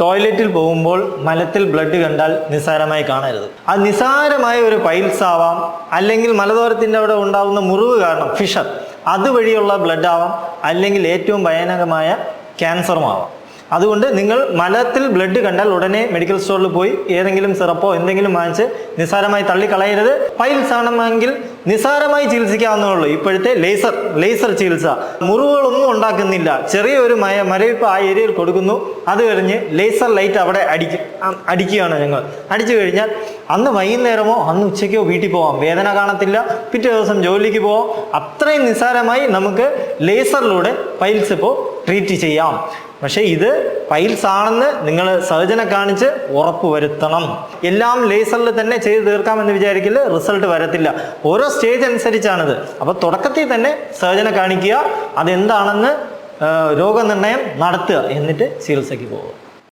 ടോയ്ലറ്റിൽ പോകുമ്പോൾ മലത്തിൽ ബ്ലഡ് കണ്ടാൽ നിസ്സാരമായി കാണരുത്. ആ നിസ്സാരമായ ഒരു പൈൽസ് ആവാം അല്ലെങ്കിൽ മലദ്വാരത്തിന്റെ അവിടെ ഉണ്ടാകുന്ന മുറിവ് കാരണം ഫിഷർ അതുവഴിയുള്ള ബ്ലഡ് ആവാം അല്ലെങ്കിൽ ഏറ്റവും ഭയാനകമായ ക്യാൻസറും ആവാം. അതുകൊണ്ട് നിങ്ങൾ മലത്തിൽ ബ്ലഡ് കണ്ടാൽ ഉടനെ മെഡിക്കൽ സ്റ്റോറിൽ പോയി ഏതെങ്കിലും സിറപ്പോ എന്തെങ്കിലും വാങ്ങിച്ച് നിസ്സാരമായി തള്ളിക്കളയരുത്. പൈൽസ് ആണെങ്കിൽ നിസ്സാരമായി ചികിത്സിക്കാവുന്നേ ഉള്ളൂ ഇപ്പോഴത്തെ ലേസർ ലേസർ ചികിത്സ. മുറിവുകളൊന്നും ഉണ്ടാക്കുന്നില്ല. ചെറിയൊരു മയ മരവിപ്പ് ആ ഏരിയയിൽ കൊടുക്കുന്നു. അത് കഴിഞ്ഞ് ലേസർ ലൈറ്റ് അവിടെ അടിക്ക അടിക്കുകയാണ് ഞങ്ങൾ. അടിച്ചു കഴിഞ്ഞാൽ അന്ന് വൈകുന്നേരമോ അന്ന് ഉച്ചയ്ക്കോ വീട്ടിൽ പോവാം. വേദന കാണത്തില്ല. പിറ്റേ ദിവസം ജോലിക്ക് പോവാം. അത്രയും നിസ്സാരമായി നമുക്ക് ലേസറിലൂടെ പൈൽസ് ഇപ്പോൾ ട്രീറ്റ് ചെയ്യാം. പക്ഷേ ഇത് പൈൽസ് ആണെന്ന് നിങ്ങൾ സർജനെ കാണിച്ച് ഉറപ്പ് വരുത്തണം എല്ലാം ലേസറിൽ തന്നെ ചെയ്ത് തീർക്കാമെന്ന് വിചാരിക്കില്ല റിസൾട്ട് വരത്തില്ല. ഓരോ സ്റ്റേജ് അനുസരിച്ചാണിത്. അപ്പോൾ തുടക്കത്തിൽ തന്നെ സർജനെ കാണിക്കുക അതെന്താണെന്ന് രോഗനിർണയം നടത്തുക. എന്നിട്ട് ചികിത്സയ്ക്ക് പോകുക.